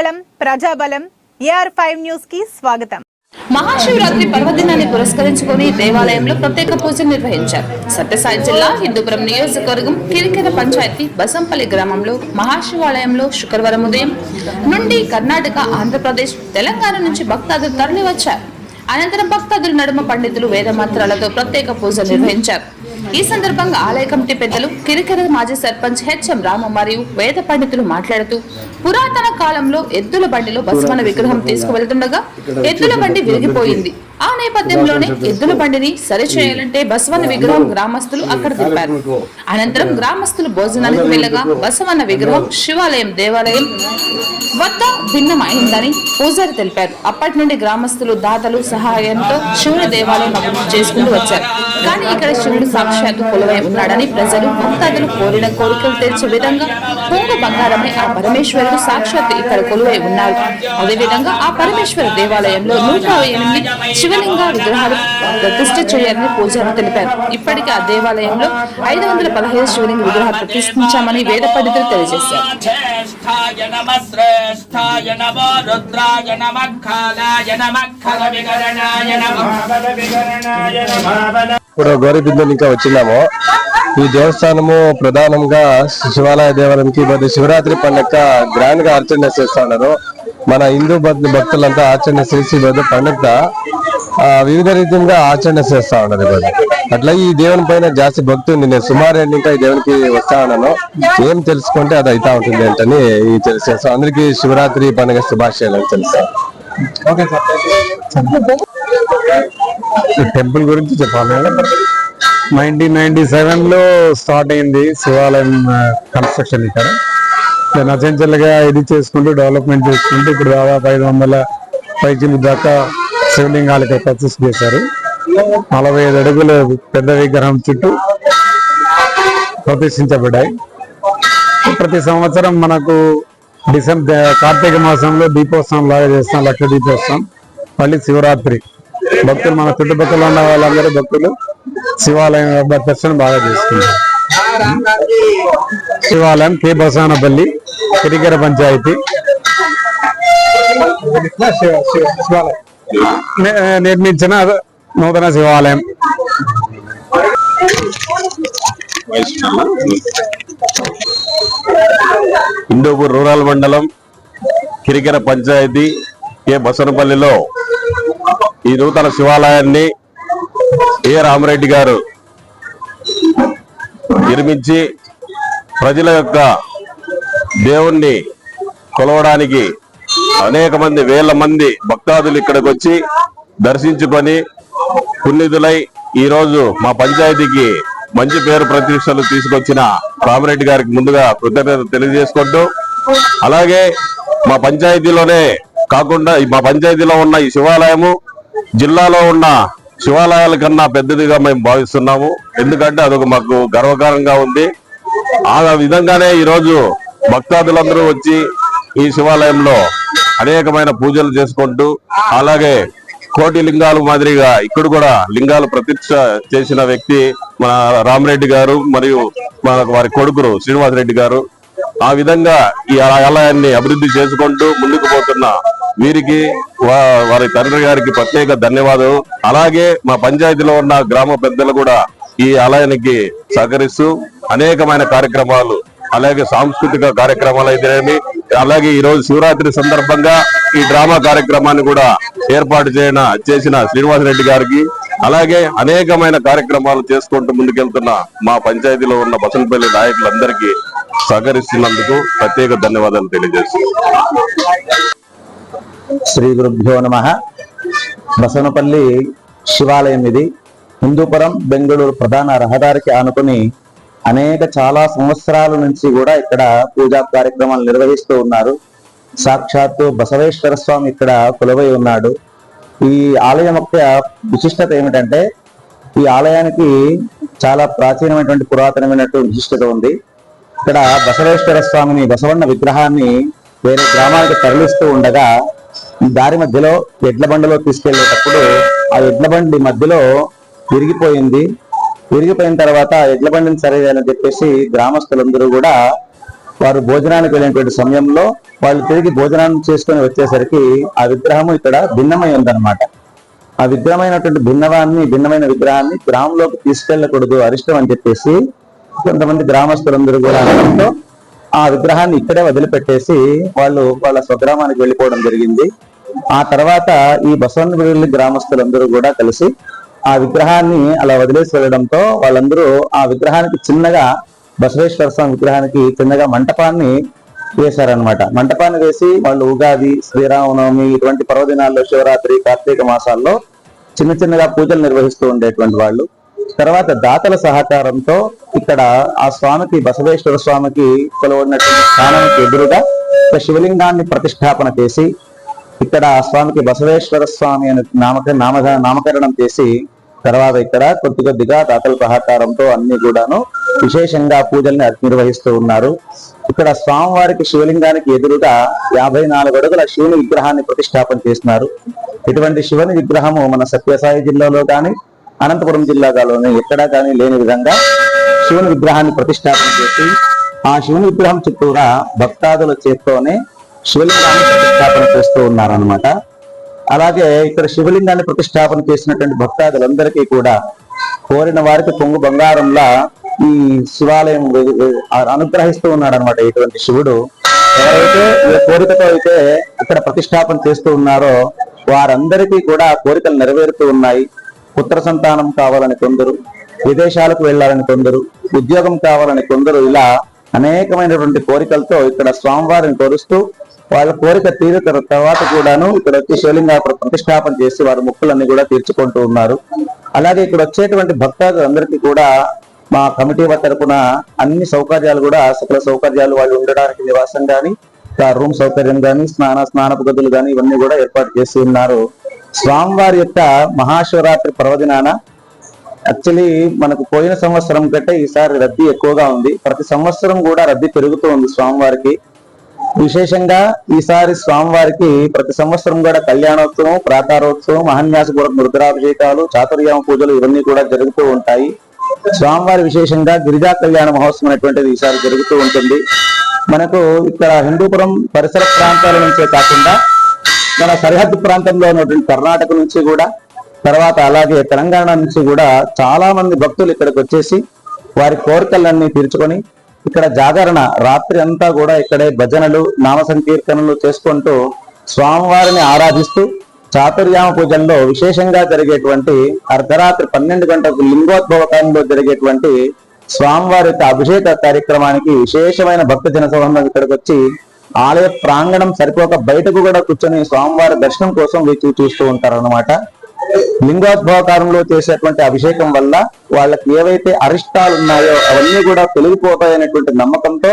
మంగళం ప్రజాబలం AR five న్యూస్కి స్వాగతం. మహాశివరాత్రి పర్వదినాన్ని పురస్కరించుకొని దేవాలయంలో ప్రత్యేక పూజలు నిర్వహించారు. సత్యసాయి జిల్లా హిందూపురం నియోజకవర్గం కిరికెర పంచాయతీ బసంపల్లి గ్రామంలో మహాశివాలయంలో శుక్రవారం ఉదయం నుండి కర్ణాటక ఆంధ్రప్రదేశ్ తెలంగాణ నుంచి భక్తాదులు తరలివచ్చారు. అనంతరం భక్తాదులు నడుమ పండితులు వేద మంత్రాలతో ప్రత్యేక పూజలు నిర్వహించారు. ఈ సందర్భంగా ఆలయ కమిటీ పెద్దలు కిరికెర మాజీ సర్పంచ్ హెచ్ఎం రామ మరియు వేద పండితులు మాట్లాడుతూ పురాతన కాలంలో ఎద్దుల బండిలో బసవన విగ్రహం తీసుకువెళ్తుండగా ఎద్దుల బండి విరిగిపోయింది. ఆ నేపథ్యంలోనే ఎద్దుల బండిని సరిచేయాలంటే బసవన్న విగ్రహం గ్రామస్తులు అక్కడ తిప్పారు అనంతరం గ్రామస్తులు భోజనానికి వెళ్ళగా బసవన్న విగ్రహం శివాలయం దేవాలయం వద్ద భిన్నమైందని పూజారి తెలిపారు. అప్పటి నుండి గ్రామస్తులు దాతలు సహాయంతో శివుని దేవాలయం అభివృద్ధి చేసుకుంటూ వచ్చారు. కానీ ఇక్కడ శివుడు సాక్షాత్తు కొలువై ఉన్నాడని ప్రజలు భక్తాదులు కోరిన కోరికలు తీర్చే విధంగా పొంగు బంగారమే ఆ పరమేశ్వరుడు సాక్షాత్తు ఇక్కడ కొలువై ఉన్నారు. అదేవిధంగా ఆ పరమేశ్వర దేవాలయంలో నూట ఎనిమిది శివలింగ విగ్రహాలు ప్రతిష్ఠ చేయాలని పూజారి తెలిపారు. ఇప్పటికే ఆ దేవాలయంలో ఐదు వందల పదహైదు శివలింగ విగ్రహాలు ప్రతిష్ఠించామని వేద పండితులు తెలియజేశారు. జ్యేష్ఠాయ నమ శ్రేష్ఠాయ నమో రుద్రాయ నమ ఖాలాయ నమ ఖల వికరణాయ నమ. ఇప్పుడు గౌరీ బిందులు ఇంకా వచ్చినాము ఈ దేవస్థానము ప్రధానంగా శివాలయ దేవాలయంకి మరి శివరాత్రి పండుగ గ్రాండ్గా ఆచరణ చేస్తా ఉన్నారు. మన హిందూ భక్తు- భక్తులంతా ఆచరణ చేసి ఈరోజు పండుగ ఆ, వివిధ రీతిగా ఆచరణ చేస్తా ఉన్నారు అట్లా ఈ దేవుని పైన జాస్తి భక్తి ఉంది నేను సుమారు ఇంకా ఈ దేవునికి వస్తా ఉన్నాను. ఏం తెలుసుకుంటే అది అయితా ఉంటుంది ఏంటని ఈ తెలిసేస్తాం. అందరికీ శివరాత్రి పండుగ శుభాశయాలు తెలుసా టెంపుల్ గురించి చెప్పాలి నైన్టీన్ నైన్టీ సెవెన్లో స్టార్ట్ అయింది శివాలయం కన్స్ట్రక్షన్ ఇక్కడ. దాన్ని ఇది చేసుకుంటూ డెవలప్మెంట్ చేసుకుంటూ ఇప్పుడు దాదాపు ఐదు వందల పైచిలు దాకా శివలింగాలు ఇక్కడ ప్రతిష్ఠ చేశారు. నలభై ఐదు అడుగుల పెద్ద విగ్రహం చుట్టూ ప్రతిష్ఠించబడ్డాయి. ప్రతి సంవత్సరం మనకు డిసెంబర్ కార్తీక మాసంలో దీపోత్సవం లాగా చేస్తాం లక్ష దీపోత్సవం. మళ్ళీ శివరాత్రి. భక్తులు మన చుట్టుపక్కల ఉన్న వాళ్ళందరూ భక్తులు శివాలయం దర్శనం బాగా చేసుకుంటారు. శివాలయం కే బసానపల్లి కిరికెర పంచాయతీ. నిర్మించిన నూతన శివాలయం. హిందూపూర్ రూరల్ మండలం కిరికెర పంచాయతీ కె బసనపల్లిలో ఈ నూతన శివాలయాన్ని ఏ రామరెడ్డి గారు నిర్మించి ప్రజల యొక్క దేవుణ్ణి కొలవడానికి అనేక మంది వేల మంది భక్తాదులు ఇక్కడికి వచ్చి దర్శించుకొని పుణ్యతులై ఈరోజు మా పంచాయతీకి మంచి పేరు ప్రతిష్టలు తీసుకొచ్చిన రామరెడ్డి గారికి ముందుగా కృతజ్ఞత తెలియజేసుకుంటూ అలాగే మా పంచాయతీలోనే కాకుండా ఈ మా పంచాయతీలో ఉన్న ఈ శివాలయము జిల్లాలో ఉన్న శివాలయాల కన్నా పెద్దదిగా మేము భావిస్తున్నాము. ఎందుకంటే అదొక మాకు గర్వకారంగా ఉంది. ఆ విధంగానే ఈరోజు భక్తాదులందరూ వచ్చి ఈ శివాలయంలో అనేకమైన పూజలు చేసుకుంటూ అలాగే కోటి లింగాలు మాదిరిగా ఇక్కడ కూడా లింగాలు ప్రతిష్ట చేసిన వ్యక్తి మన రామరెడ్డి గారు మరియు మన వారి కొడుకురు శ్రీనివాసరెడ్డి గారు. ఆ విధంగా ఈ ఆలయాన్ని అభివృద్ధి చేసుకుంటూ ముందుకు పోతున్న వీరికి వారి తండ్రి గారికి ప్రత్యేక ధన్యవాదాలు అలాగే మా పంచాయతీలో ఉన్న గ్రామ పెద్దలు కూడా ఈ ఆలయానికి సహకరిస్తూ అనేకమైన కార్యక్రమాలు అలాగే సాంస్కృతిక కార్యక్రమాలు అయితేనేమి అలాగే ఈ రోజు శివరాత్రి సందర్భంగా ఈ డ్రామా కార్యక్రమాన్ని కూడా ఏర్పాటు చేయన చేసిన శ్రీనివాసరెడ్డి గారికి అలాగే అనేకమైన కార్యక్రమాలు చేసుకుంటూ ముందుకెళ్తున్న మా పంచాయతీలో ఉన్న బసనపల్లి నాయకులందరికీ సహకరిస్తున్నందుకు ప్రత్యేక ధన్యవాదాలు తెలియజేస్తున్నాను శ్రీ గురుభ్యో నమ. బసవనపల్లి శివాలయం ఇది. హిందూపురం బెంగళూరు ప్రధాన రహదారికి ఆనుకుని అనేక చాలా సంవత్సరాల నుంచి కూడా ఇక్కడ పూజా కార్యక్రమాలు నిర్వహిస్తూ ఉన్నారు. సాక్షాత్తు బసవేశ్వర స్వామి ఇక్కడ కొలువై ఉన్నాడు. ఈ ఆలయం యొక్క విశిష్టత ఏమిటంటే ఈ ఆలయానికి చాలా ప్రాచీనమైనటువంటి పురాతనమైనటువంటి విశిష్టత ఉంది. ఇక్కడ బసవేశ్వర స్వామిని బసవన్న విగ్రహాన్ని వేరే గ్రామానికి తరలిస్తూ ఉండగా దారి మధ్యలో ఎడ్ల బండిలో తీసుకెళ్ళేటప్పుడు ఆ ఎడ్ల బండి మధ్యలో విరిగిపోయింది. విరిగిపోయిన తర్వాత ఎడ్ల బండిని సరిచేయాలని చెప్పేసి గ్రామస్తులందరూ కూడా వారు భోజనానికి వెళ్ళినటువంటి సమయంలో వాళ్ళు తిరిగి భోజనాన్ని చేసుకొని వచ్చేసరికి ఆ విగ్రహము ఇక్కడ భిన్నమై ఉందన్నమాట. ఆ విగ్రహమైనటువంటి భిన్నవాన్ని భిన్నమైన విగ్రహాన్ని గ్రామంలోకి తీసుకెళ్ళకూడదు అరిష్టం అని చెప్పేసి కొంతమంది గ్రామస్తులందరూ కూడా అనడంతో ఆ విగ్రహాన్ని ఇక్కడే వదిలిపెట్టేసి వాళ్ళు వాళ్ళ స్వగ్రామానికి వెళ్ళిపోవడం జరిగింది. ఆ తర్వాత ఈ బసవన్నపల్లి గ్రామస్తులందరూ కూడా కలిసి ఆ విగ్రహాన్ని అలా వదిలేసి వెళ్ళడంతో వాళ్ళందరూ ఆ విగ్రహానికి చిన్నగా బసవేశ్వర స్వామి విగ్రహానికి చిన్నగా మంటపాన్ని వేశారనమాట మంటపాన్ని వేసి వాళ్ళు ఉగాది శ్రీరామనవమి ఇటువంటి పర్వదినాల్లో శివరాత్రి కార్తీక మాసాల్లో చిన్న చిన్నగా పూజలు నిర్వహిస్తూ ఉండేటువంటి వాళ్ళు. తర్వాత దాతల సహకారంతో ఇక్కడ ఆ స్వామికి బసవేశ్వర స్వామికి కొలవడినటువంటి స్థానానికి ఎదురుగా ఒక శివలింగాన్ని ప్రతిష్టాపన చేసి ఇక్కడ ఆ స్వామికి బసవేశ్వర స్వామి అని నామక నామ నామకరణం చేసి తర్వాత ఇక్కడ కొద్ది కొద్దిగా దాతల సహకారంతో అన్ని కూడాను విశేషంగా పూజల్ని నిర్వహిస్తూ ఉన్నారు. ఇక్కడ స్వామివారికి శివలింగానికి ఎదురుగా యాభై నాలుగు అడుగుల శివుని విగ్రహాన్ని ప్రతిష్టాపన చేసినారు ఇటువంటి శివుని విగ్రహము మన సత్యసాయి జిల్లాలో కానీ అనంతపురం జిల్లాలోని ఎక్కడా కానీ లేని విధంగా శివుని విగ్రహాన్ని ప్రతిష్టాపన చేసి ఆ శివుని విగ్రహం చుట్టూరా భక్తాదుల చేత్తోనే శివలింగాన్ని ప్రతిష్టాపన చేస్తూ ఉన్నారనమాట అలాగే ఇక్కడ శివలింగాన్ని ప్రతిష్టాపన చేసినటువంటి భక్తాదులందరికీ కూడా కోరిన వారికి పొంగు బంగారంలా ఈ శివాలయం అనుగ్రహిస్తూ ఉన్నాడు అనమాట ఇటువంటి శివుడు. ఎవరైతే కోరికతో అయితే ఇక్కడ ప్రతిష్టాపన చేస్తూ ఉన్నారో వారందరికీ కూడా కోరికలు నెరవేరుతూ ఉన్నాయి. పుత్ర సంతానం కావాలని కొందరు విదేశాలకు వెళ్ళాలని కొందరు ఉద్యోగం కావాలని కొందరు ఇలా అనేకమైనటువంటి కోరికలతో ఇక్కడ స్వామివారిని కొలుస్తూ వాళ్ళ కోరిక తీరిన తర్వాత కూడాను ఇక్కడ వచ్చి శివలింగ ప్రతిష్టాపన చేసి వారి మొక్కులన్నీ కూడా తీర్చుకుంటూ ఉన్నారు. అలాగే ఇక్కడ వచ్చేటువంటి భక్తాదులందరికీ కూడా మా కమిటీ వారి తరపున అన్ని సౌకర్యాలు కూడా సకల సౌకర్యాలు వాళ్ళు ఉండడానికి నివాసం కానీ రూమ్ సౌకర్యం కానీ స్నాన స్నానపు గదులు కానీ ఇవన్నీ కూడా ఏర్పాటు చేసి ఉన్నారు. స్వామివారి యొక్క మహాశివరాత్రి పర్వదినాన యాక్చువల్లీ మనకు పోయిన సంవత్సరం కంటే ఈసారి రద్దీ ఎక్కువగా ఉంది. ప్రతి సంవత్సరం కూడా రద్దీ పెరుగుతూ ఉంది స్వామివారికి. విశేషంగా ఈసారి స్వామివారికి ప్రతి సంవత్సరం కూడా కళ్యాణోత్సవం ప్రాకారోత్సవం మహాన్యాసపూర్వక రుద్రాభిషేకాలు చాతుర్యామ పూజలు ఇవన్నీ కూడా జరుగుతూ ఉంటాయి. స్వామివారి విశేషంగా గిరిజా కళ్యాణ మహోత్సవం అనేటువంటిది ఈసారి జరుగుతూ ఉంటుంది. మనకు ఇక్కడ హిందూపురం పరిసర ప్రాంతాల నుంచే కాకుండా మన సరిహద్దు ప్రాంతంలో ఉన్నటువంటి కర్ణాటక నుంచి కూడా తర్వాత అలాగే తెలంగాణ నుంచి కూడా చాలా మంది భక్తులు ఇక్కడికి వచ్చేసి వారి కోరికలన్నీ తీర్చుకొని ఇక్కడ జాగరణ రాత్రి అంతా కూడా ఇక్కడే భజనలు నామ సంకీర్తనలు చేసుకుంటూ స్వామివారిని ఆరాధిస్తూ చాతుర్యామ పూజల్లో విశేషంగా జరిగేటువంటి అర్ధరాత్రి పన్నెండు గంటలకు లింగోద్భవ కాలంలో జరిగేటువంటి స్వామివారి యొక్క అభిషేక కార్యక్రమానికి విశేషమైన భక్త జన సంబంధం ఇక్కడికి వచ్చి ఆలయ ప్రాంగణం సరిపోక బయటకు కూడా కూర్చొని స్వామివారి దర్శనం కోసం వేచి చూస్తూ ఉంటారన్నమాట. లింగోద్భవకారంలో చేసేటువంటి అభిషేకం వల్ల వాళ్ళకి ఏవైతే అరిష్టాలు ఉన్నాయో అవన్నీ కూడా తొలగిపోతాయనేటువంటి నమ్మకంతో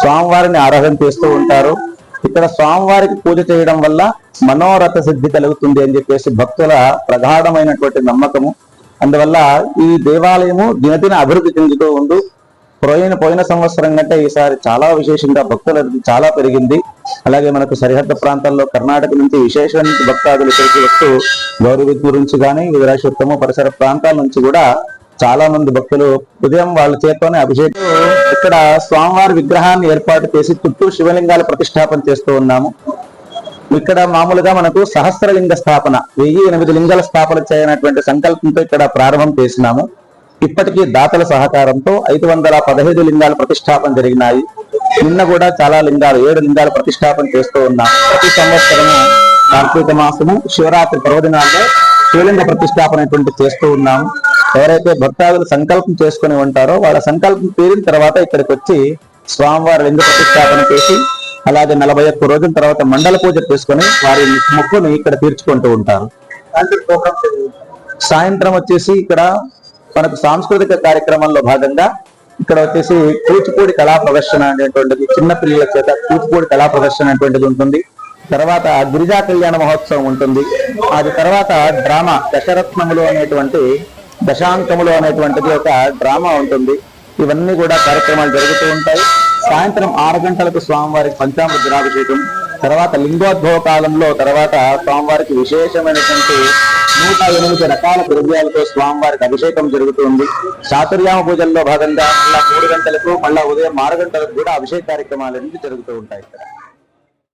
స్వామివారిని ఆరాధన చేస్తూ ఉంటారు. ఇక్కడ స్వామివారికి పూజ చేయడం వల్ల మనోరథ సిద్ధి కలుగుతుంది అని చెప్పేసి భక్తుల ప్రగాఢమైనటువంటి నమ్మకము. అందువల్ల ఈ దేవాలయము దినదిన అభివృద్ధి చెందుతూ ఉండు పోయిన పోయిన సంవత్సరం కంటే ఈసారి చాలా విశేషంగా భక్తుల చాలా పెరిగింది. అలాగే మనకు సరిహద్దు ప్రాంతాల్లో కర్ణాటక నుంచి విశేషమైన భక్తాదులు ఇక్కడికి వస్తూ గౌరవిద్ గురించి కానీ విరాశోత్తమ పరిసర ప్రాంతాల నుంచి కూడా చాలా మంది భక్తులు ఉదయం వాళ్ళ చేతోనే అభిషేకం ఇక్కడ స్వామివారి విగ్రహాన్ని ఏర్పాటు చేసి చుట్టూ శివలింగాలు ప్రతిష్టాపన చేస్తూ ఉన్నాము. ఇక్కడ మామూలుగా మనకు సహస్రలింగ స్థాపన వెయ్యి ఎనిమిది లింగాల స్థాపన చేయనటువంటి సంకల్పంతో ఇక్కడ ప్రారంభం చేసినాము. ఇప్పటికీ దాతల సహకారంతో ఐదు వందల పదహైదు లింగాల ప్రతిష్టాపన జరిగినాయి. నిన్న కూడా చాలా లింగాలు ఏడు లింగాలు ప్రతిష్టాపన చేస్తూ ఉన్నాం. ప్రతి సంవత్సరము కార్తీక మాసము శివరాత్రి పర్వదినాల్లో శివలింగ ప్రతిష్టాపన చేస్తూ ఉన్నాము ఎవరైతే భక్తాదులు సంకల్పం చేసుకుని ఉంటారో వాళ్ళ సంకల్పం తీరిన తర్వాత ఇక్కడికి వచ్చి స్వామివారి లింగ ప్రతిష్టాపన చేసి అలాగే నలభై ఒక్క రోజుల తర్వాత మండల పూజ చేసుకొని వారి మొక్కును ఇక్కడ తీర్చుకుంటూ ఉంటారు. సాయంత్రం వచ్చేసి ఇక్కడ మనకు సాంస్కృతిక కార్యక్రమంలో భాగంగా ఇక్కడ వచ్చేసి కూచిపూడి కళా ప్రదర్శన అనేటువంటిది చిన్న పిల్లల చేత కూచిపూడి కళా ప్రదర్శన అనేటువంటిది ఉంటుంది. తర్వాత గిరిజా కళ్యాణ మహోత్సవం ఉంటుంది. అది తర్వాత డ్రామా దశరత్నములు అనేటువంటి దశాంకములు అనేటువంటిది ఒక డ్రామా ఉంటుంది. ఇవన్నీ కూడా కార్యక్రమాలు జరుగుతూ ఉంటాయి. సాయంత్రం ఆరు గంటలకు స్వామివారికి పంచామృత రాభిషేకం తర్వాత లింగోద్భవ కాలంలో తర్వాత స్వామివారికి విశేషమైనటువంటి నూట ఎనిమిది రకాల ద్రవ్యాలతో స్వామివారికి అభిషేకం జరుగుతుంది. చాతుర్యామ పూజల్లో భాగంగా మళ్ళా మూడు గంటలకు మళ్ళా ఉదయం ఆరు గంటలకు కూడా అభిషేక కార్యక్రమాలు అనేది జరుగుతూ ఉంటాయి ఇక్కడ.